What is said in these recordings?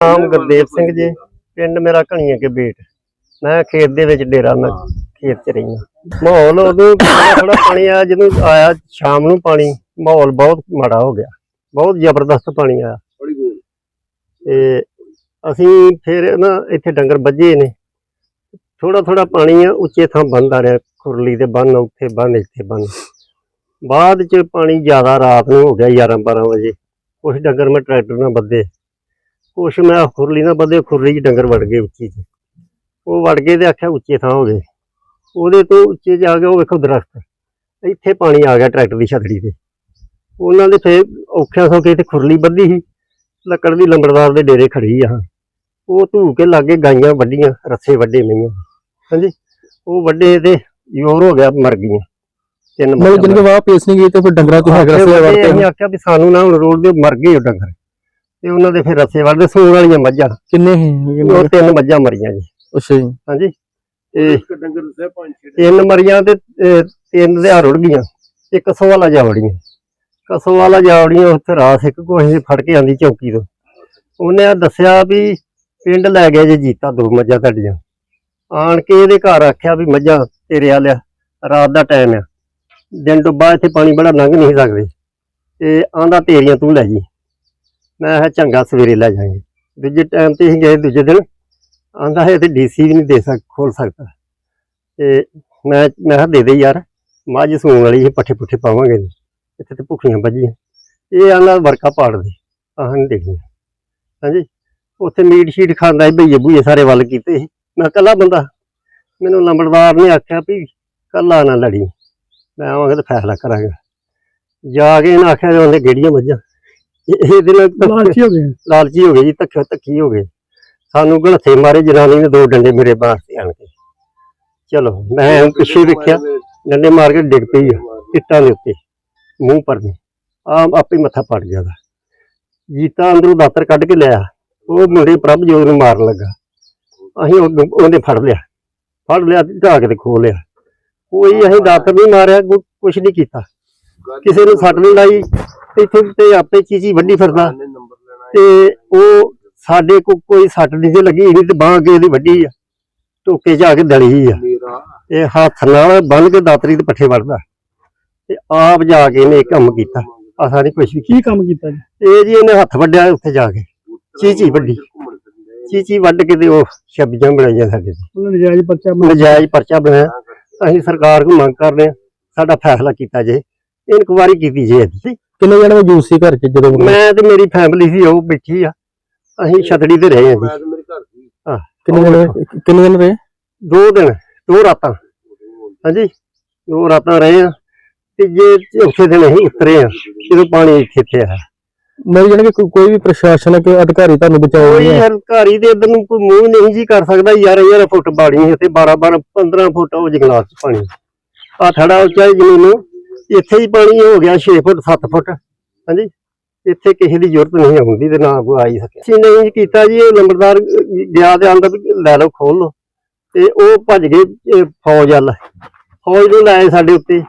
ਨਾਮ ਗੁਰਦੇਵ ਸਿੰਘ ਜੀ। ਪਿੰਡ ਮੇਰਾ ਘਣੀਆਂ ਕੇ ਬੇਟ। ਮੈਂ ਖੇਤ ਦੇ ਵਿੱਚ ਡੇਰਾ ਮੈਂ ਖੇਤ 'ਚ ਰਹਿਣਾ ਮਾਹੌਲ ਉਦੋਂ ਥੋੜਾ ਪਾਣੀ ਆਇਆ ਜਦੋਂ ਆਇਆ ਸ਼ਾਮ ਨੂੰ ਪਾਣੀ ਮਾਹੌਲ ਬਹੁਤ ਮਾੜਾ ਹੋ ਗਿਆ। ਬਹੁਤ ਜ਼ਬਰਦਸਤ ਪਾਣੀ ਆਇਆ। ਤੇ ਅਸੀਂ ਫਿਰ ਨਾ ਇੱਥੇ ਡੰਗਰ ਵੱਜੇ ਨੇ। ਥੋੜਾ ਥੋੜਾ ਪਾਣੀ ਆ ਉੱਚੇ ਥਾਂ ਬੰਦ ਆ ਰਿਹਾ। ਖੁਰਲੀ ਦੇ ਬੰਨ ਉੱਥੇ ਬੰਨ ਇੱਥੇ ਬੰਨ ਬਾਅਦ ਚ ਪਾਣੀ ਜ਼ਿਆਦਾ ਰਾਤ ਨੂੰ ਹੋ ਗਿਆ 11 12 ਵਜੇ। ਕੁਛ ਡੰਗਰ ਮੈਂ ਟਰੈਕਟਰ ਨਾਲ ਬੱਧੇ ਕੁਛ ਮੈਂ ਖੁਰਲੀ ਨਾਲ ਬੱਧੇ ਖੁਰਲੀ 'ਚ ਡੰਗਰ ਵੜ ਗਏ ਉੱਚੀ 'ਚ ਉਹ ਵੜ ਗਏ ਤੇ ਆਖਿਆ ਉੱਚੇ ਥਾਂ ਹੋ ਗਏ। ਉਹਦੇ ਤੋਂ ਉੱਚੇ ਜਾ ਕੇ ਉਹ ਵੇਖੋ ਦਰਖਤ। ਇੱਥੇ ਪਾਣੀ ਆ ਗਿਆ ਟਰੈਕਟਰ ਦੀ ਛਤੜੀ ਤੇ। ਉਹਨਾਂ ਦੇ ਫੇਰ ਔਖਿਆਂ ਸੌਖੇ ਤੇ ਖੁਰਲੀ ਬੱਧੀ ਸੀ। ਲੱਕੜ ਦੀ ਲੰਬੜਦਾਰ ਦੇ ਡੇਰੇ ਖੜੀ ਆ ਉਹ ਧੂ ਕੇ ਲਾਗੇ ਗਾਈਆਂ ਵੱਡੀਆਂ ਰੱਸੇ ਵੱਡੇ ਮਈਆਂ। ਹਾਂਜੀ। ਉਹ ਵੱਡੇ ਤੇ ਜ਼ੋਰ ਹੋ ਗਿਆ ਮਰ ਗਈਆਂ। ਤਿੰਨ ਮਤਲਬ ਜਿੰਨੇ ਵਾਹ ਪੇਸ ਨਹੀਂ ਗਈ ਤੇ ਫਿਰ ਡੰਗਰਾਂ ਤੋਂ ਹੈਗਾ ਆਖਿਰ ਸੇ ਵੱਡੇ ਅਸੀਂ ਵਰਤੇ ਆਖਿਆ ਵੀ ਸਾਨੂੰ ਨਾ ਹੁਣ ਰੋਡ ਦੇ ਮਰ ਗਏ ਉਹ ਡੰਗਰ। ਤੇ ਉਹਨਾਂ ਦੇ ਫਿਰ ਰੱਸੇ ਵੜਦੇ ਸੂਣ ਵਾਲੀਆਂ ਮੱਝਾਂ। ਕਿੰਨੇ ਹੀ ਉਹ ਤਿੰਨ ਮੱਝਾਂ ਮਰੀਆਂ ਜੀ। ਅੱਛਾ ਜੀ। ਹਾਂਜੀ। ਤੇ ਇੱਕ ਡੰਗਰ ਦੱਸਿਆ ਪੰਜ ਛੇ ਤਿੰਨ ਮਰੀਆਂ ਤੇ ਤਿੰਨ ਦੇ ਰੁੜ ਗਈਆਂ। ਇੱਕ ਕਸੋਂ ਵਾਲਾ ਜਾਵੜੀਆਂ ਕਸੋਂ ਵਾਲਾ ਜਾਵੜੀਆਂ ਉੱਥੇ ਰਾਤ ਇੱਕ ਕੋਈ ਫੜ ਕੇ ਆਂਦੀ ਚੌਕੀ ਤੋਂ। ਉਹਨੇ ਆ ਦੱਸਿਆ ਵੀ ਪਿੰਡ ਲੈ ਗਿਆ ਜੇ ਜੀਤਾ ਦੋ ਮੱਝਾਂ ਤੁਹਾਡੀਆਂ। ਆਣ ਕੇ ਇਹਦੇ ਘਰ ਆਖਿਆ ਵੀ ਮੱਝਾਂ ਤੇਰੇ ਆ ਲਿਆ ਰਾਤ ਦਾ ਟਾਈਮ ਆ। ਦਿਨ ਡੁੱਬਾ ਇੱਥੇ ਪਾਣੀ ਬੜਾ ਲੰਘ ਨਹੀਂ ਸਕਦੇ। ਤੇ ਆਂਦਾ ਤੇਰੀਆਂ ਤੂੰ ਲੈ ਜੀ। ਮੈਂ ਕਿਹਾ ਚੰਗਾ ਸਵੇਰੇ ਲੈ ਜਾਵਾਂਗੇ ਦੂਜੇ ਟਾਈਮ ਤੇ ਅਸੀਂ ਗਏ ਦੂਜੇ ਦਿਨ। ਆਂਦਾ ਹੈ ਤੇ ਡੀਸੀ ਵੀ ਨਹੀਂ ਦੇ ਸਕ ਖੋਲ ਸਕਦਾ। ਤੇ ਮੈਂ ਮੈਂ ਕਿਹਾ ਦੇ ਦੇ ਯਾਰ ਮੱਝ ਸੂਣ ਵਾਲੀ ਸੀ ਪੱਠੇ ਪੁੱਠੇ ਪਾਵਾਂਗੇ। ਇੱਥੇ ਤੇ ਭੁੱਖੀਆਂ ਵੱਜੀਆਂ ਇਹ ਆਂਦਾ ਵਰਕਾ ਪਾੜ ਦੇ। ਆਹ ਨਹੀਂ ਦੇਖੀਆਂ। ਹਾਂਜੀ। ਉੱਥੇ ਮੀਟ ਸ਼ੀਟ ਖਾਂਦਾ ਸੀ ਭਈਏ ਭੂਏ ਸਾਰੇ ਵੱਲ ਕੀਤੇ ਸੀ। ਮੈਂ ਕੱਲਾ ਬੰਦਾ। ਮੈਨੂੰ ਲੰਬੜਦਾਰ ਨੇ ਆਖਿਆ ਵੀ ਕੱਲਾ ਨਾ ਲੜੀ। ਮੈਂ ਆਵਾਂਗਾ ਤਾਂ ਫੈਸਲਾ ਕਰਾਂਗਾ। ਜਾ ਕੇ ਇਹਨਾਂ ਆਖਿਆ ਉਹਨੇ ਗੇੜੀਆਂ ਮੱਝਾਂ ਇਹ- ਤਾਂ ਲਾਲਚੀ ਹੋ ਗਏ। ਲਾਲਚੀ ਹੋ ਗਏ ਜੀ ਧੱਕਾ ਧੱਕੀ ਹੋ ਗਏ। ਸਾਨੂੰ ਗਲਥੇ ਮਾਰੇ ਜਨਾਨੀ ਨੇ ਦੋ ਡੰਡੇ ਮੇਰੇ ਬਾਹਰ ਤੇ ਆਣ ਕੇ। ਚਲੋ ਮੈਂ ਪਿੱਛੇ ਵੇਖਿਆ ਡੰਡੇ ਮਾਰ ਕੇ ਡਿੱਗ ਪਈ ਆ ਇੱਟਾਂ ਦੇ ਉੱਤੇ ਮੂੰਹ ਪਰ ਨੇ ਆ ਆਪੇ ਮੱਥਾ ਪੜ ਗਿਆ ਜੀਤਾ ਅੰਦਰੋਂ ਦਾਤਰ ਕੱਢ ਕੇ ਲਿਆ ਉਹ ਮੁੰਡੇ ਪ੍ਰਭਜੋਤ ਨੂੰ ਮਾਰਨ ਲੱਗਾ। ਅਸੀਂ ਉਹ- ਉਹਨੇ ਫੜ ਲਿਆ। ਫੜ ਲਿਆ ਤੇ ਢਾਹ ਕੇ ਤੇ ਖੋ ਲਿਆ। ਕੋਈ ਅਸੀਂ ਦਾਤਰ ਨਹੀਂ ਮਾਰਿਆ ਕੁ- ਕੁਛ ਨਹੀਂ ਕੀਤਾ। ਕਿਸੇ ਨੂੰ ਸੱਟ ਨਹੀਂ ਲਾਈ ਇੱਥੇ ਤੇ ਆਪੇ ਚੀਚੀ ਵੱਡੀ ਫਿਰਦਾ ਤੇ ਉਹ ਸਾਡੇ ਕੋ ਕੋਈ ਸੱਟ ਨਹੀਂ ਸੀ ਲੱਗੀ ਨਹੀਂ ਤੇ ਬਾਂਹ ਕੇ ਇਹਦੀ ਵੱਡੀ ਆ। ਟੋਕੇ ਜਾ ਕੇ ਦਲੀ ਆ। ਇਹ ਹੱਥ ਨਾਲ ਬੰਨ ਕੇ ਦਾਤਰੀ ਦੇ ਪੱਠੇ ਵੜਦਾ ਤੇ ਆਪ ਜਾ ਕੇ ਇਹਨੇ ਇਹ ਕੰਮ ਕੀਤਾ। ਆਸਾ ਨਹੀਂ ਕੁਛ ਵੀ ਕੀ ਕੰਮ ਕੀਤਾ ਜੀ। ਇਹ ਜੀ ਇਹਨੇ ਹੱਥ ਵੱਡਿਆ ਉੱਥੇ ਜਾ ਕੇ। ਚੀਚੀ ਵੱਡੀ ਚੀਚੀ ਵੱਢ। ਕੇ ਤੇ ਉਹ ਛੱਬੀਆਂ ਬਣਾਈਆਂ ਸਾਡੇ ਤੇ। ਉਹਨਾਂ ਨੇ ਜਾਇਜ਼ ਪਰਚਾ ਨਜਾਇਜ਼ ਪਰਚਾ ਬਣਾਇਆ। ਅਸੀਂ ਸਰਕਾਰ ਨੂੰ ਮੰਗ ਕਰਦੇ ਹਾਂ ਸਾਡਾ ਫੈਸਲਾ ਕੀਤਾ ਜੇ। ਇਨਕੁਆਰੀ ਕੀਤੀ ਜੇ ਇਹਦੀ ਕਿੰਨੇ ਜਣੇ ਮੌਜੂਦ ਸੀ ਘਰ 'ਚ ਜਦੋਂ ਮੈਂ ਤੇ ਮੇਰੀ ਫੈਮਿਲੀ ਸੀ ਉਹ ਬੈਠੀ ਆ। ਅਸੀਂ ਛਤੜੀ ਤੇ ਰਹੇ ਹਾਂ ਜੀ। ਮੈਂ ਤੇ ਮੇਰੇ ਘਰ ਦੀ। ਕਿੰਨੇ ਜਣੇ ਕਿੰਨੇ ਜਣੇ ਰਹੇ? ਦੋ ਦਿਨ ਦੋ ਰਾਤਾਂ। ਹਾਂਜੀ ਦੋ ਰਾਤਾਂ ਰਹੇ ਆ। ਤੀਜੇ ਚੌਥੇ ਦਿਨ ਅਸੀਂ ਉਤਰੇ ਆ ਜਦੋਂ ਪਾਣੀ ਇੱਥੇ ਇੱਥੇ ਆਇਆ। ਮੇਰੇ ਜਣੇ ਕਿ ਕੋਈ ਵੀ ਪ੍ਰਸ਼ਾਸਨਿਕ ਅਧਿਕਾਰੀ ਤੁਹਾਨੂੰ ਬਚਾਉ ਕੋਈ ਨਹੀਂ ਹੈ? ਹਰਕਾਰੀ ਦੇ ਇਧਰ ਨੂੰ ਕੋਈ ਮੂੰਹ ਨਹੀਂ ਜੀ ਕਰ ਸਕਦਾ। 11 11 ਫੁੱਟ ਬਾੜੀ ਹੈ ਤੇ 12 12 15 ਫੁੱਟ ਉਹ ਜੰਗਲਾਤ ਚ ਪਾਣੀ। ਆ ਥੜਾ ਉੱਚਾ ਹੈ ਜ਼ਮੀਨ ਨੂੰ। ਇੱਥੇ ਹੀ ਪਾਣੀ ਹੋ ਗਿਆ 6 ਫੁੱਟ 7 ਫੁੱਟ, ਹਾਂਜੀ? ਇੱਥੇ ਕਿਸੇ ਦੀ ਜ਼ਰੂਰਤ ਨਹੀਂ ਹੁੰਦੀ ਤੇ ਨਾ ਕੋਈ ਆਈ ਸਕਿਆ ਅਸੀਂ ਨਹੀਂ ਕੀਤਾ ਜੀ, ਇਹ ਨੰਬਰਦਾਰ ਗਿਆ ਤੇ ਆਂਦਾ ਵੀ ਲੈ ਲਓ, ਖੋਲ ਲਓ। ਤੇ ਉਹ ਭੱਜ ਗਏ ਫੌਜ ਵੱਲ। ਫੌਜ ਨੂੰ ਲਾਏ ਸਾਡੇ ਉੱਤੇ।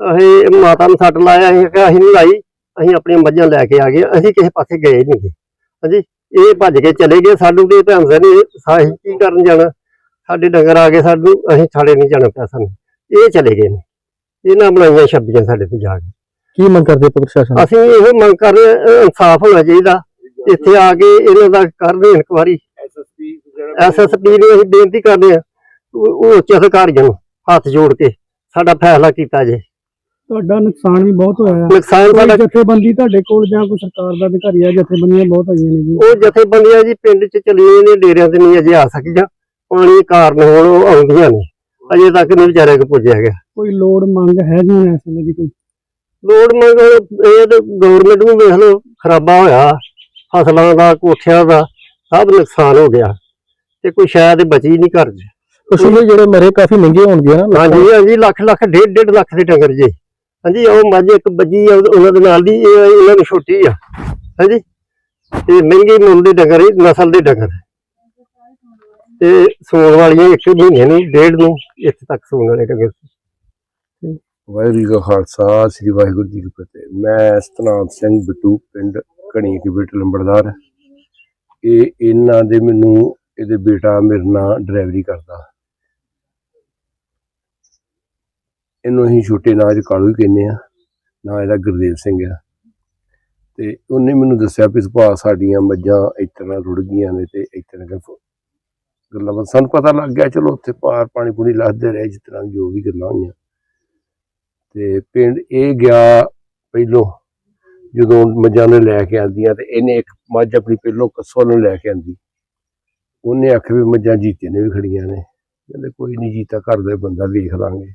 ਅਸੀਂ ਮਾਤਾ ਨੂੰ ਸੱਟ ਲਾਇਆ, ਅਸੀਂ ਕਿਹਾ ਅਸੀਂ ਨਹੀਂ ਲਾਈ। ਅਸੀਂ ਆਪਣੀਆਂ ਮੱਝਾਂ ਲੈ ਕੇ ਆ ਗਏ। ਅਸੀਂ ਕਿਸੇ ਪਾਸੇ ਗਏ ਨਹੀਂ ਗਏ ਹਾਂਜੀ? ਇਹ ਭੱਜ ਕੇ ਚਲੇ ਗਏ ਸਾਨੂੰ ਤੇ ਭੈਣ ਨੇ ਸਾਹੀ ਕੀ ਕਰਨ ਜਾਣਾ? ਸਾਡੇ ਡੰਗਰ ਆ ਗਏ ਸਾਨੂੰ, ਅਸੀਂ ਥਾੜੇ ਨਹੀਂ ਜਾਣਾ ਪਿਆ ਸਾਨੂੰ। ਇਹ ਚਲੇ ਗਏ ਨੇ। ਇਹਨਾਂ ਬਣਾਈਆਂ ਛੱਬੀਆਂ ਸਾਡੇ ਤੇ ਜਾ ਕੇ। ਕੀ ਮੰਗ ਕਰਦੇ ਪ੍ਰਸ਼ਾਸਨ ਅਸੀਂ ਇਹ ਮੰਗ ਕਰ ਰਹੇ ਹਾਂ, ਇਨਸਾਫ ਹੋਣਾ ਚਾਹੀਦਾ। ਇੱਥੇ ਆ ਕੇ ਇਹਨਾਂ ਦਾ ਕਰਦੇ ਇਨਕੁਆਰੀ। ਐਸਐਸਪੀ ਜਿਹੜਾ ਐਸਐਸਪੀ ਨੂੰ ਅਸੀਂ ਬੇਨਤੀ ਕਰਦੇ ਹਾਂ ਉਹ ਉਹ ਉੱਚ ਅਧਿਕਾਰੀਆਂ ਨੂੰ ਹੱਥ ਜੋੜ ਕੇ ਸਾਡਾ ਫੈਸਲਾ ਕੀਤਾ ਜੇ। ਤੁਹਾਡਾ ਨੁਕਸਾਨ ਵੀ ਬਹੁਤ ਹੋਇਆ ਹੈ ਨੁਕਸਾਨ ਸਾਡਾ ਜਥੇਬੰਦੀ ਤੁਹਾਡੇ ਕੋਲ ਜਾਂ ਕੋਈ ਸਰਕਾਰ ਦਾ ਅਧਿਕਾਰੀ ਆ ਜਥੇਬੰਦੀਆਂ ਬਹੁਤ ਆਈਆਂ ਨੇ ਜੀ। ਉਹ ਜਥੇਬੰਦੀਆਂ ਜੀ ਪਿੰਡ 'ਚ ਚਲੀਆਂ ਨੇ ਡੇਰਿਆਂ ਤੇ ਨਹੀਂ ਅਜੇ ਆ ਸਕੀਆਂ। ਪਾਣੀ ਕਾਰਨ ਹੁਣ ਉਹ ਆਉਂਦੀਆਂ ਨੇ। ਅਜੇ ਤੱਕ ਨਹੀਂ ਵਿਚਾਰੇ ਕੋ ਪੁੱਜਿਆ ਗਿਆ। ਕੋਈ ਲੋੜ ਮੰਗ ਹੈ ਜੀ ਇਸ ਵੇਲੇ ਦੀ ਕੋਈ? ਲੋੜ ਮੰਗ ਇਹ ਤੇ ਗਵਰਨਮੈਂਟ ਨੂੰ ਵੇਖ ਲਓ ਖਰਾਬਾ ਹੋਇਆ ਫਸਲਾਂ ਦਾ ਕੋਠਿਆਂ ਦਾ ਸਭ ਨੁਕਸਾਨ ਹੋ ਗਿਆ। ਤੇ ਕੋਈ ਸ਼ਾਇਦ ਬਚੀ ਨਹੀਂ ਘਰ 'ਚ। ਦੇ ਜਿਹੜੇ ਮਰੇ ਕਾਫੀ ਮਹਿੰਗੇ ਹੋਣਗੇ ਨਾ ਹਾਂਜੀ ਹਾਂਜੀ ਲੱਖ ਲੱਖ ਡੇਢ ਡੇਢ ਲੱਖ ਦੇ ਡੰਗਰ ਜੇ। ਹਾਂਜੀ ਉਹ ਮੱਝ ਇੱਕ ਬੱਜੀ ਆ ਉਹ- ਉਹਨਾਂ ਦੇ ਨਾਲ ਦੀ ਇਹ ਇਹਨਾਂ ਨੂੰ ਛੋਟੀ ਆ। ਹਾਂਜੀ ਤੇ ਮਹਿੰਗੇ ਮੁੱਲ ਦੇ ਡੰਗਰ ਇਹ ਨਸਲ ਦੇ ਡੰਗਰ। ਤੇ ਸੂਣ ਵਾਲੀਆਂ ਇੱਕ ਮਹੀਨੇ ਨੂੰ, ਡੇਢ ਨੂੰ ਇੱਥੇ ਤੱਕ ਸੂਣ ਵਾਲੇ ਡੰਗਰ ਵਾਹਿਗੁਰੂ ਜੀ ਕਾ ਖਾਲਸਾ, ਸ੍ਰੀ ਵਾਹਿਗੁਰੂ ਜੀ ਕੀ ਫਤਿਹ। ਮੈਂ ਸਤਨਾਮ ਸਿੰਘ ਬਿੱਟੂ, ਪਿੰਡ ਘਣੀ ਕੇ ਬੇਟ ਲੰਬੜਦਾਰ। ਇਹ ਇਹਨਾਂ ਦੇ ਮੈਨੂੰ, ਇਹਦੇ ਬੇਟਾ ਮੇਰੇ ਨਾਲ ਡਰਾਈਵਰੀ ਕਰਦਾ। ਇਹਨੂੰ ਅਸੀਂ ਛੋਟੇ ਨਾਂ 'ਚ ਕਾਲੂ ਹੀ ਕਹਿੰਦੇ ਆ ਨਾਂ ਇਹਦਾ ਗੁਰਦੇਵ ਸਿੰਘ ਆ। ਤੇ ਉਹਨੇ ਮੈਨੂੰ ਦੱਸਿਆ ਵੀ ਸੁਭਾਅ ਸਾਡੀਆਂ ਮੱਝਾਂ ਇਸ ਰੁੜ ਗਈਆਂ ਨੇ ਤੇ ਇਸ ਗੱਲਾਂ ਬਾਤਾਂ। ਸਾਨੂੰ ਪਤਾ ਲੱਗ ਗਿਆ, ਚਲੋ ਉੱਥੇ ਪਾਰ ਪਾਣੀ ਪੂਣੀ ਲੱਥਦੇ ਰਹੇ, ਜਿਸ ਤਰ੍ਹਾਂ ਜੋ ਵੀ ਗੱਲਾਂ ਹੋਈਆਂ। ਤੇ ਪਿੰਡ ਇਹ ਗਿਆ ਪਹਿਲੋਂ, ਜਦੋਂ ਮੱਝਾਂ ਨੇ ਲੈ ਕੇ ਆਂਦੀਆਂ ਤੇ ਇਹਨੇ ਇੱਕ ਮੱਝ ਆਪਣੀ ਪਹਿਲੋਂ ਕੱਸੋਂ ਨੂੰ ਲੈ ਕੇ ਆਂਦੀ। ਉਹਨੇ ਆਖਿਆ ਵੀ ਮੱਝਾਂ ਜੀਤੇ ਨੇ ਵੀ ਖੜੀਆਂ ਨੇ। ਕਹਿੰਦੇ ਕੋਈ ਨਹੀਂ ਜੀਤਾ ਘਰ ਦਾ ਬੰਦਾ ਵੇਖ ਲਾਂਗੇ।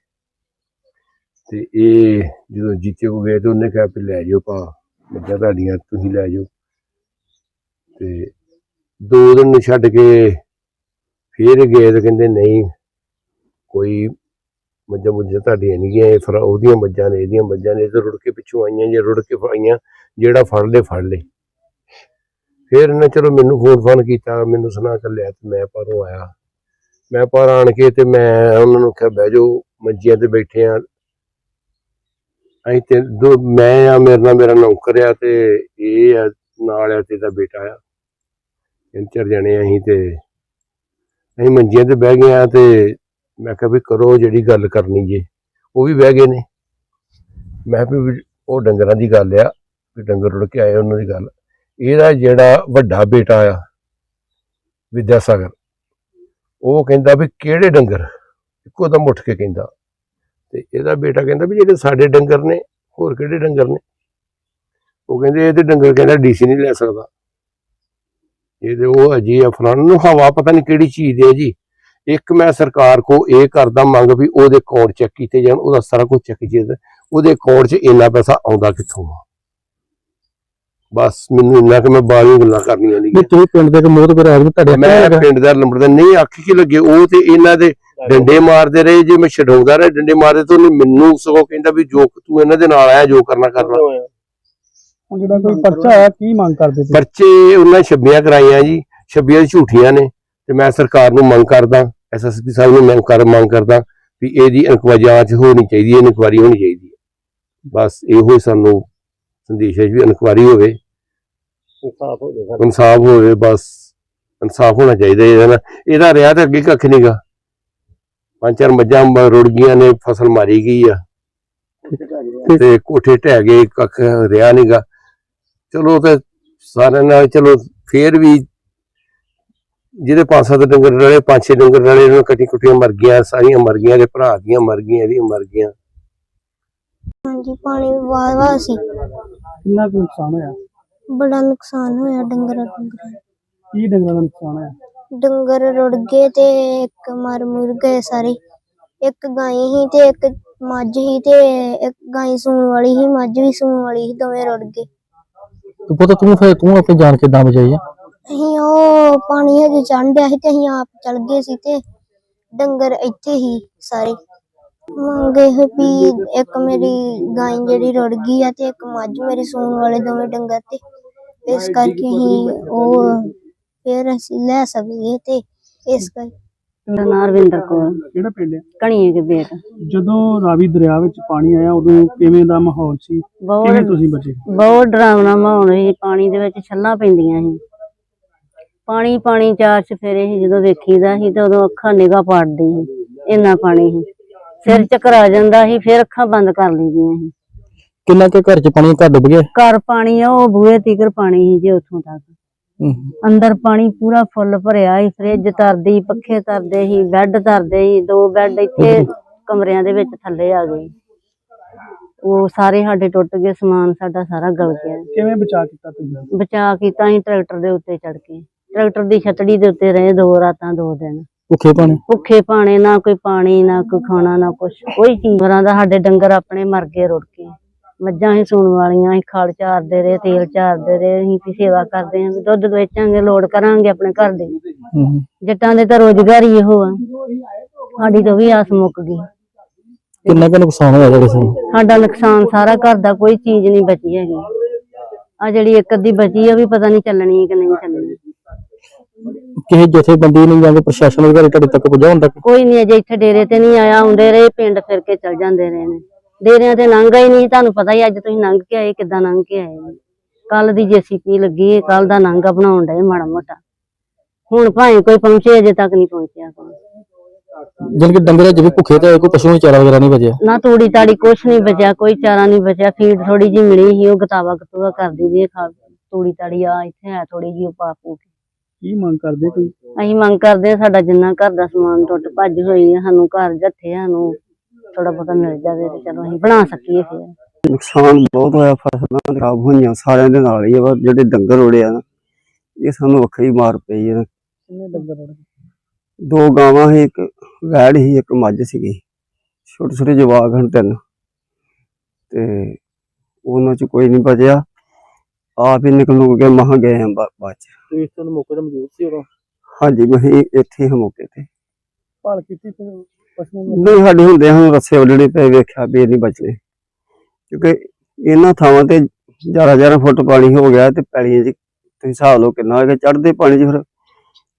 ਤੇ ਇਹ ਜਦੋਂ ਜੀਤੇ ਕੋ ਗਏ ਤੇ ਉਹਨੇ ਕਿਹਾ ਵੀ ਲੈ ਜਾਓ ਭਾ, ਮੱਝਾਂ ਤੁਹਾਡੀਆਂ, ਤੁਸੀਂ ਲੈ ਜਾਓ ਤੇ ਦੋ ਦਿਨ ਛੱਡ ਕੇ ਫਿਰ ਗਏ ਤੇ ਕਹਿੰਦੇ ਨਹੀਂ, ਕੋਈ ਮੱਝਾਂ ਮੁੱਝਾਂ ਤੁਹਾਡੀਆਂ ਨਹੀਂ ਗਈਆਂ, ਇਹ ਫਿਰ ਉਹਦੀਆਂ ਮੱਝਾਂ ਨੇ, ਇਹਦੀਆਂ ਮੱਝਾਂ ਨੇ, ਇਹ ਰੁੜ ਕੇ ਪਿੱਛੋਂ ਆਈਆਂ ਜੇ ਰੁੜ ਕੇ ਆਈਆਂ, ਜਿਹੜਾ ਫੜ ਲੇ ਫੜ ਲੇ ਫਿਰ ਇਹਨੇ ਚਲੋ ਮੈਨੂੰ ਫੋਨ ਫਾਨ ਕੀਤਾ, ਮੈਨੂੰ ਸੁਣਾ ਚੱਲਿਆ ਤੇ ਮੈਂ ਪਰੋਂ ਆਇਆ। ਮੈਂ ਪਰ ਆਣ ਕੇ ਤੇ ਮੈਂ ਉਹਨਾਂ ਨੂੰ ਕਿਹਾ, ਬਹਿ ਜਾਓ ਮੰਜੀਆਂ ਤੇ ਬੈਠੇ ਆ। ਅਸੀਂ ਤੇ ਦੋ, ਮੈਂ ਆ, ਮੇਰੇ ਨਾਲ ਮੇਰਾ ਨੌਕਰ ਆ ਤੇ ਇਹ ਆ, ਨਾਲ ਆ ਤੇ ਦਾ ਬੇਟਾ ਆ। ਤਿੰਨ ਚਾਰ ਜਣੇ ਅਸੀਂ ਤੇ ਅਸੀਂ ਮੰਜੀਆਂ ਤੇ ਬਹਿ ਗਏ ਆ ਤੇ ਮੈਂ ਕਿਹਾ ਵੀ ਕਰੋ ਜਿਹੜੀ ਗੱਲ ਕਰਨੀ ਜੇ। ਉਹ ਵੀ ਬਹਿ ਗਏ ਨੇ। ਮੈਂ ਕਿਹਾ ਵੀ ਉਹ ਡੰਗਰਾਂ ਦੀ ਗੱਲ ਆ, ਵੀ ਡੰਗਰ ਰੁੜ ਕੇ ਆਏ ਉਹਨਾਂ ਦੀ ਗੱਲ। ਇਹਦਾ ਜਿਹੜਾ ਵੱਡਾ ਬੇਟਾ ਆ ਵਿਦਿਆ ਸਾਗਰ ਉਹ ਕਹਿੰਦਾ ਵੀ ਕਿਹੜੇ ਡੰਗਰ? ਇੱਕੋ ਦਮ ਉੱਠ ਕੇ ਕਹਿੰਦਾ। ਤੇ ਇਹਦਾ ਬੇਟਾ ਕਹਿੰਦਾ ਵੀ ਜਿਹੜੇ ਸਾਡੇ ਡੰਗਰ ਨੇ, ਹੋਰ ਕਿਹੜੇ ਡੰਗਰ ਨੇ? ਉਹ ਕਹਿੰਦੇ ਇਹ ਤੇ ਡੰਗਰ ਕਹਿੰਦਾ ਡੀਸੀ ਨਹੀਂ ਲੈ ਸਕਦਾ। ਇਹ ਤੇ ਉਹ ਅਜੀ ਫਲਾਣ ਨੂੰ ਹਵਾ ਪਤਾ ਨਹੀਂ ਕਿਹੜੀ ਚੀਜ਼ ਦੀ ਹੈ ਜੀ। ਇੱਕ ਮੈਂ ਸਰਕਾਰ ਕੋ ਇਹ ਕਰਦਾ ਮੰਗ ਵੀ ਉਹਦੇ ਅਕਾਊਂਟ ਚੈੱਕ ਕੀਤੇ ਜਾਣ ਉਹਦਾ ਸਾਰਾ ਕੁਝ ਚੈੱਕ ਕੀਤਾ ਉਹਦੇ ਅਕਾਊਂਟ 'ਚ ਇੰਨਾ ਪੈਸਾ ਆਉਂਦਾ ਕਿੱਥੋਂ ਆ? ਬਸ ਮੈਨੂੰ ਇੰਨਾ ਕਿ ਮੈਂ ਬਾਲੀਆਂ ਗੱਲਾਂ ਕਰਨੀਆਂ ਨਹੀਂ ਤੁਸੀਂ ਪਿੰਡ ਦੇ ਇੱਕ ਮੋਹਤਬਰ ਆਦਮੀ ਤੁਹਾਡੇ ਮੈਂ। ਪਿੰਡ ਦਾ ਲੰਬੜਦਾ ਨਹੀਂ ਅੱਖ ਕੀ ਲੱਗੇ? ਉਹ ਤੇ ਇਹਨਾਂ ਦੇ ਡੰਡੇ ਮਾਰਦੇ ਰਹੇ ਜੇ ਮੈਂ ਛਡਾਉਂਦਾ ਰਿਹਾ ਡੰਡੇ ਮਾਰਦੇ ਤੇ ਉਹਨੇ ਮੈਨੂੰ ਸਗੋਂ ਕਹਿੰਦਾ ਵੀ ਜੋ ਤੂੰ ਇਹਨਾਂ ਦੇ ਨਾਲ ਆਇਆ ਜੋ ਕਰਨਾ ਕਰ ਲਾ ਹੁਣ ਜਿਹੜਾ ਕੋਈ ਪਰਚਾ ਆਇਆ ਕੀ ਮੰਗ ਕਰਦੇ ਤੁਸੀਂ? ਪਰਚੇ ਉਹਨਾਂ ਛੱਬੀਆਂ ਕਰਾਈਆਂ ਜੀ ਛੱਬੀਆਂ ਝੂਠੀਆਂ ਨੇ ਤੇ ਮੈਂ ਸਰਕਾਰ ਨੂੰ ਮੰਗ ਕਰਦਾ ਐਸਐਸਪੀ ਸਾਹਿਬ ਨੂੰ ਮੰਗ ਕਰ ਮੰਗ ਕਰਦਾ ਵੀ ਇਹਦੀ ਇਨਕੁਆਇਰੀ ਜਾਂਚ ਹੋਣੀ ਚਾਹੀਦੀ ਹੈ ਇਨਕੁਆਇਰੀ ਹੋਣੀ ਚਾਹੀਦੀ ਹੈ। ਬਸ ਇਹੋ ਹੀ ਸਾਨੂੰ ਸੰਦੇਸ਼ ਹੈ ਵੀ ਇਨਕੁਆਇਰੀ ਹੋਵੇ। ਇਨਸਾਫ ਹੋ ਜਾਏਗਾ ਇਨਸਾਫ ਹੋਵੇ ਬਸ ਇਨਸਾਫ ਹੋਣਾ ਚਾਹੀਦਾ ਇਹਦਾ ਨਾ ਇਹਦਾ ਰਿਹਾ ਤਾਂ ਅੱਗੇ ਕੱਖ ਨਹੀਂਗਾ ਪੰਜ ਚਾਰ ਮੱਝਾਂ ਰੁੜ ਗਈਆਂ ਨੇ ਫਸਲ ਮਾਰੀ ਗਈ ਆ। ਤੇ ਕੋਠੇ ਢਹਿ ਗਏ ਕੱਖ ਰਿਹਾ ਨਹੀਂਗਾ ਚਲੋ ਤੇ ਸਾਰਿਆਂ ਨਾਲ ਚਲੋ ਫੇਰ ਵੀ ਜਿਹਦੇ ਪੰਜ ਸੱਤ ਡੰਗਰ ਰਲੇ ਪੰਜ ਛੇ ਡੰਗਰ ਰਲੇ ਇਹਨਾਂ ਕੱਟੀ ਕੁੱਟੀਆਂ ਮਰ ਗਈਆਂ ਸਾਰੀਆਂ ਮਰ ਗਈਆਂ ਦੇ ਭਰਾ ਦੀਆਂ ਮਰ ਗਈਆਂ ਇਹਦੀਆਂ ਮਰ ਗਈਆਂ। ਹਾਂਜੀ ਪਾਣੀ ਵਾਵਾ ਸੀ ਕਿੰਨਾ ਕੁ ਨੁਕਸਾਨ ਹੋਇਆ? ਬੜਾ ਨੁਕਸਾਨ ਹੋਇਆ ਡੰਗਰਾਂ ਡੰਗਰਾਂ ਦਾ। ਕੀ ਡੰਗਰਾਂ ਦਾ ਨੁਕਸਾਨ ਹੋਇਆ? ਡੰਗਰ ਰੁੜ ਗਏ ਤੇ ਇੱਕ ਮਰ ਮੁਰ ਗਏ ਸਾਰੇ। ਇੱਕ ਗਾਈ ਸੀ ਤੇ ਇੱਕ ਮੱਝ ਸੀ ਤੇ ਇੱਕ ਗਾਈ ਸੂਣ ਵਾਲੀ ਸੀ ਮੱਝ ਵੀ ਸੂਣ ਵਾਲੀ ਸੀ ਦੋਵੇਂ ਰੁੜ ਗਏ। ਤੂੰ ਪਤਾ ਤੂੰ ਫਿਰ ਤੂੰ ਆਪਣੀ ਜਾਨ ਕਿੱਦਾਂ ਬਚਾਈ ਆ। ਅਸੀਂ ਉਹ ਪਾਣੀ ਹਜੇ ਚੰਡਿਆ ਸੀ ਤੇ ਅਸੀਂ ਆਪ ਚਲ ਗਏ ਸੀ ਤੇ ਡੰਗਰ ਇੱਥੇ ਹੀ ਸਾਰੇ। ਮੰਗੇ ਹੋਏ ਵੀ ਇੱਕ ਮੇਰੀ ਗਾਈ ਜਿਹੜੀ ਰੁੜ ਗਈ ਆ ਤੇ ਇੱਕ ਮੱਝ ਮੇਰੀ ਸੂਣ ਵਾਲੇ ਦੋਵੇਂ ਡੰਗਰ ਤੇ। ਇਸ ਕਰਕੇ ਅਸੀਂ ਉਹ ਫਿਰ ਅਸੀਂ ਲੈ ਸਕੀਏ ਤੇ ਇਸ ਕਰਕੇ ਮੇਰਾ ਨਾਂ ਰਵਿੰਦਰ ਕੌਰ। ਕਿਹੜਾ ਪਿੰਡ ਹੈ ਕਣੀਏ ਦੇ ਬੇਟ। ਜਦੋਂ ਰਾਵੀ ਦਰਿਆ ਵਿੱਚ ਪਾਣੀ ਆਇਆ ਉਦੋਂ ਕਿਵੇਂ ਦਾ ਮਾਹੌਲ ਸੀ? ਕਿਵੇਂ ਬਹੁਤ ਤੁਸੀਂ ਬਚੇ? ਬਹੁਤ ਡਰਾਵਨਾ ਮਾਹੌਲ ਸੀ। ਪਾਣੀ ਦੇ ਵਿੱਚ ਛੱਲਾਂ ਪੈਂਦੀਆਂ ਸੀ। ਪਾਣੀ ਪਾਣੀ ਚਾਰ ਚਫੇਰੇ ਸੀ। ਜਦੋਂ ਵੇਖੀਦਾ ਸੀ ਤੇ ਉਦੋਂ ਅੱਖਾਂ ਨਿਗਾਹ ਪਾੜਦੀ ਸੀ। ਇੰਨਾ ਪਾਣੀ ਸੀ। ਸਿਰ ਚੱਕਰ ਆ ਜਾਂਦਾ ਸੀ ਫਿਰ ਅੱਖਾਂ ਬੰਦ ਕਰ ਲਈਦੀਆਂ ਸੀ। ਕਿੰਨਾ ਕੁ ਘਰ ਚ ਪਾਣੀ ਘਰ ਡੁੱਬ ਗਿਆ? ਘਰ ਪਾਣੀ ਆ ਉਹ ਬੂਹੇ ਤੀਕਰ ਪਾਣੀ ਸੀ ਜੇ ਉੱਥੋਂ ਤੱਕ। ਅੰਦਰ ਪਾਣੀ ਪੂਰਾ ਫੁੱਲ ਭਰਿਆ ਸੀ ਫ੍ਰਿਜ ਤਰਦੀ ਪੱਖੇ ਤਰਦੇ ਸੀ ਬੈੱਡ ਤਰਦੇ ਸੀ ਦੋ ਬੈੱਡ ਇੱਥੇ ਕਮਰਿਆਂ ਦੇ ਵਿੱਚ ਥੱਲੇ ਆ ਗਏ। ਉਹ ਸਾਰੇ ਸਾਡੇ ਟੁੱਟ ਗਏ ਸਮਾਨ ਸਾਡਾ ਸਾਰਾ ਗਲ ਗਿਆ। ਕਿਵੇਂ ਬਚਾ ਕੀਤਾ ਤੁਸੀਂ? ਬਚਾ ਕੀਤਾ ਅਸੀਂ ਟਰੈਕਟਰ ਦੇ ਉੱਤੇ ਚੜ ਕੇ। ਟਰੈਕਟਰ ਦੀ ਛਤੜੀ ਦੇ ਉੱਤੇ ਰਹੇ ਦੋ ਰਾਤਾਂ ਦੋ ਦਿਨ। ਭੁੱਖੇ ਪਾਣੀ? ਭੁੱਖੇ ਪਾਣੇ ਨਾ ਕੋਈ ਪਾਣੀ ਨਾ ਕੋਈ ਖਾਣਾ ਨਾ ਕੁਛ। ਕੋਈ ਚੀਜ਼ ਦਾ ਸਾਡੇ ਡੰਗਰ ਆਪਣੇ ਮਰ ਗਏ ਰੁੜ ਕੇ ਮੱਝਾਂ ਹੀ ਸੂਣ ਵਾਲੀਆਂ ਅਸੀਂ ਖਲ ਚਾਰਦੇ ਰਹੇ ਤੇਲ ਚਾਰਦੇ ਰਹੇ ਅਸੀਂ ਵੀ ਸੇਵਾ ਕਰਦੇ ਹਾਂ ਦੁੱਧ ਵੇਚਾਂਗੇ ਲੋਡ ਕਰਾਂਗੇ ਆਪਣੇ ਘਰ ਦੇ। ਜੱਟਾਂ ਦੇ ਤਾਂ ਰੋਜ਼ਗਾਰ ਹੀ ਇਹੋ ਆ। ਸਾਡੀ ਤਾਂ ਵੀ ਆਸ ਮੁੱਕ ਗਈ। ਕਿੰਨਾ ਕੁ ਨੁਕਸਾਨ ਹੋਇਆ ਜਿਹੜੇ ਸਾਨੂੰ ਸਾਡਾ ਨੁਕਸਾਨ ਸਾਰਾ ਘਰ ਦਾ ਕੋਈ ਚੀਜ਼ ਨਹੀਂ ਬਚੀ ਹੈਗੀ। ਆ ਜਿਹੜੀ ਇੱਕ ਅੱਧੀ ਬਚੀ ਆ ਵੀ ਪਤਾ ਨਹੀਂ ਚੱਲਣੀ ਕਿ ਨਹੀਂ ਚੱਲਣੀ। ਕਿਸੇ ਜਥੇਬੰਦੀ ਨੇ ਜਾਂ ਕੋਈ ਪ੍ਰਸ਼ਾਸਨ ਅਧਿਕਾਰੀ ਤੁਹਾਡੇ ਤੱਕ ਪਹੁੰਚਾ ਹੁਣ ਤੱਕ? ਕੋਈ ਨਹੀਂ ਅਜੇ ਇੱਥੇ ਡੇਰੇ ਤੇ ਨਹੀਂ ਆਇਆ ਆਉਂਦੇ ਰਹੇ ਪਿੰਡ ਫਿਰ ਕੇ ਚਲ ਜਾਂਦੇ ਰਹੇ ਨੇ। ਡੇਰਿਆਂ ਤੇ ਲੰਘਾ ਹੀ ਨਹੀਂ ਤੁਹਾਨੂੰ ਪਤਾ ਹੀ ਅੱਜ ਤੁਸੀਂ ਲੰਘ ਕੇ ਆਏ ਕਿੱਦਾਂ ਲੰਘ ਕੇ ਆਏ। ਕੱਲ ਦੀ ਜੇਸੀਪੀ ਲੱਗੀ ਹੈ ਕੱਲ ਦਾ ਨਾਂਗਾ ਬਣਾਉਣ ਡਏ ਮਾੜਾ ਮੋਟਾ। ਹੁਣ ਭਾਵੇਂ ਕੋਈ ਪਹੁੰਚੇ ਅਜੇ ਤੱਕ ਨਹੀਂ ਪਹੁੰਚਿਆ ਕੋਈ। ਜਾਣੀ ਕਿ ਡੰਗਰ ਜਿਵੇਂ ਭੁੱਖੇ ਤੇ ਕੋਈ ਪਸ਼ੂ ਨੂੰ ਚਾਰਾ ਵਗੈਰਾ ਨਹੀਂ ਬਚਿਆ। ਨਾ ਤੂੜੀ ਤਾੜੀ ਕੁਛ ਨਹੀਂ ਬਚਿਆ ਕੋਈ ਚਾਰਾ ਨਹੀਂ ਬਚਿਆ ਫੀਡ ਥੋੜੀ ਜੀ ਮਿਲੀ ਸੀ ਉਹ ਗਤਾਵਾ ਗਤੂਆ ਕਰਦੀ ਦੀ ਖਾ ਤੂੜੀ ਤਾੜੀ ਆ ਇੱਥੇ ਹੈ ਥੋੜੀ ਜੀ ਪਾ ਪੂ ਕੇ। ਕੀ ਮੰਗ ਕਰਦੇ ਕੋਈ ਅਸੀਂ ਮੰਗ ਕਰਦੇ ਸਾਡਾ ਜਿੰਨਾ ਘਰ ਦਾ ਸਮਾਨ ਟੁੱਟ ਭੱਜ ਹੋਈ ਹੈ ਸਾਨੂੰ ਘਰ ਜੱਥੇ ਸਾਨੂੰ ਥੋੜਾ ਬਹੁਤਾ ਮਿਲ ਜਾਵੇ ਤੇ ਚਲੋ ਅਸੀਂ ਬਣਾ ਸਕੀਏ ਫਿਰ। ਨੁਕਸਾਨ ਬਹੁਤ ਹੋਇਆ ਫਸਲਾਂ ਖਰਾਬ ਹੋਈਆਂ ਸਾਰਿਆਂ ਦੇ ਨਾਲ ਹੀ ਆ ਜਿਹੜੇ ਡੰਗਰ ਉੜੇ ਆ ਨਾ ਇਹ ਸਾਨੂੰ ਵੱਖਰੀ ਮਾਰ ਪਈ ਗਏ ਦੋ ਗਾਵਾਂ ਸੀ ਇੱਕ ਵੈੜ ਸੀ ਇੱਕ ਮੱਝ ਸੀਗੀ। ਛੋਟੇ ਛੋਟੇ ਜਵਾਕ ਹਨ ਤਿੰਨ। ਤੇ ਉਹਨਾਂ ਚ ਕੋਈ ਨਹੀਂ ਬਚਿਆ। ਆਪ ਹੀ ਨਿਕਲ ਨੁਕ ਕੇ ਮਹਾਂ ਗਏ ਆ ਬਾਅਦ ਚ। ਤੁਸੀਂ ਇਸ ਤੋਂ ਮੌਕੇ ਤੇ ਮੌਜੂਦ ਸੀ ਉਦੋਂ? ਹਾਂਜੀ ਮੈਂ ਇੱਥੇ ਹਾਂ ਮੌਕੇ ਤੇ। ਭਾਲ ਕੀਤੀ ਫਿਰ ਪਸ਼ੂ ਨੂੰ ਨਹੀਂ ਸਾਡੇ ਹੁੰਦੇ ਹਨ ਰੱਸੇ ਵੱਢਣੇ ਪਏ ਵੇਖਿਆ ਵੀ ਇਹ ਨਹੀਂ ਬਚਨੇ ਕਿਉਂਕਿ ਇਹਨਾਂ ਥਾਵਾਂ ਤੇ 11 ਫੁੱਟ ਪਾਣੀ ਹੋ ਗਿਆ ਤੇ ਪੈਲੀਆਂ 'ਚ ਤੁਸੀਂ ਹਿਸਾਬ ਲਓ ਕਿੰਨਾ ਹੋ ਗਿਆ ਚੜ੍ਹਦੇ ਪਾਣੀ 'ਚ ਫਿਰ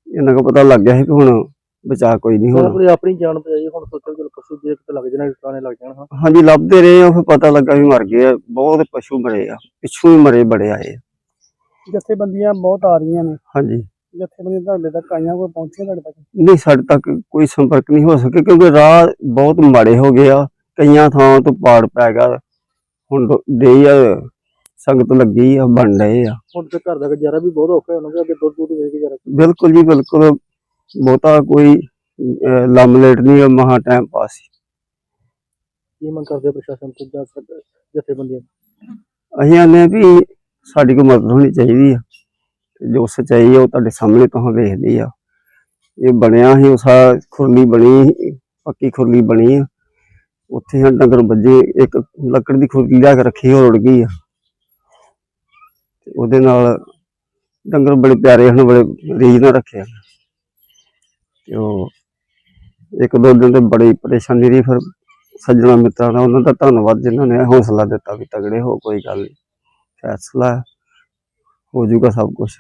ਇਹਨਾਂ ਕੋ ਪਤਾ ਲੱਗ ਗਿਆ ਸੀ ਕਿ ਹੁਣ ਬਚਾ ਕੋਈ ਨਹੀਂ ਹੋਣਾ। ਆਪਣੀ ਆਪਣੀ ਜਾਨ ਬਚਾਈ ਹੁਣ ਸੋਚੋ ਕਿ ਪਸ਼ੂ ਜੇ ਕਿਤੇ ਲੱਗ ਜਾਣਾ ਟਿਕਾਣੇ ਲੱਗ ਜਾਣ ਹਾਂ। ਹਾਂਜੀ ਲੱਭਦੇ ਰਹੇ ਆ ਫਿਰ ਪਤਾ ਲੱਗਾ ਵੀ ਮਰ ਗਏ ਆ ਬਹੁਤ ਪਸ਼ੂ ਮਰੇ ਆ ਪਿੱਛੋਂ ਹੀ ਮਰੇ ਬੜੇ ਆਏ ਜਥੇਬੰਦੀਆਂ ਬਹੁਤ ਆ ਰਹੀਆਂ ਨੇ। ਹਾਂਜੀ। ਜਥੇਬੰਦੀਆਂ ਤੁਹਾਡੇ ਤੱਕ ਆਈਆਂ ਕੋਈ ਪਹੁੰਚੀਆਂ ਤੁਹਾਡੇ ਤੱਕ? ਨਹੀਂ ਸਾਡੇ ਤੱਕ ਕੋਈ ਸੰਪਰਕ ਨਹੀਂ ਹੋ ਸਕਿਆ ਕਿਉਂਕਿ ਰਾਹ ਬਹੁਤ ਮਾੜੇ ਹੋ ਗਏ ਆ। ਕਈਆਂ ਥਾਵਾਂ ਤੋਂ ਪਾੜ ਪੈ ਗਿਆ। ਹੁਣ ਦੇ ਆ ਸੰਗਤ ਲੱਗੀ ਆ ਬਣ ਰਹੇ ਆ। ਹੁਣ ਤੇ ਘਰ ਦਾ ਗੁਜ਼ਾਰਾ ਵੀ ਬਹੁਤ ਔਖਾ ਹੋਣਾ ਕਿ ਅੱਗੇ ਦੁੱਧ ਦੁੱਧ ਵੇਚ ਗੁਜ਼ਾਰਾ ਬਿਲਕੁਲ ਜੀ ਬਿਲਕੁਲ। ਬਹੁਤਾ ਕੋਈ ਲੰਮਲੇਟ ਨਹੀਂ ਮਹਾ ਟਾਈਮ ਪਾਸ ਹੀ। ਕੀ ਮੰਗ ਕਰਦੇ ਪ੍ਰਸ਼ਾਸਨ ਤੋਂ ਜਾਂ ਜਥੇਬੰਦੀਆਂ ਅਸੀਂ ਆਨੇ ਵੀ ਸਾਡੀ ਕੋਈ ਮਦਦ ਹੋਣੀ ਚਾਹੀਦੀ ਆ। ਜੋ ਸਚਾਈ ਆ ਉਹ ਤੁਹਾਡੇ ਸਾਹਮਣੇ ਤੋਂ ਵੇਖਦੀ ਆ। ਇਹ ਬਣਿਆ ਹੀ ਉਸਾ ਖੁਰਲੀ ਬਣੀ ਸੀ, ਪੱਕੀ ਖੁਰਲੀ ਬਣੀ ਆ। ਉੱਥੇ ਹਾਂ ਡੰਗਰ ਵੱਜੇ ਇੱਕ ਲੱਕੜ ਦੀ ਖੁਰਲੀ ਲਿਆ ਕੇ ਰੱਖੀ ਉਹ ਰੁੜ ਗਈ ਆ। ਤੇ ਉਹਦੇ ਨਾਲ ਡੰਗਰ ਬੜੇ ਪਿਆਰੇ ਹਨ ਬੜੇ ਰੀਝ ਨਾਲ ਰੱਖਿਆ ਤੇ ਉਹ ਇੱਕ ਦੋ ਦਿਨ ਤੇ ਬੜੀ ਪਰੇਸ਼ਾਨੀ ਰਹੀ ਫਿਰ ਸੱਜਣਾ ਮਿੱਤਰਾਂ ਦਾ ਉਹਨਾਂ ਦਾ ਧੰਨਵਾਦ ਜਿਨ੍ਹਾਂ ਨੇ ਹੌਸਲਾ ਦਿੱਤਾ ਵੀ ਤਗੜੇ ਹੋ ਕੋਈ ਗੱਲ ਨਹੀਂ ਫੈਸਲਾ ਹੋ ਜਾਊਗਾ ਸਭ ਕੁਝ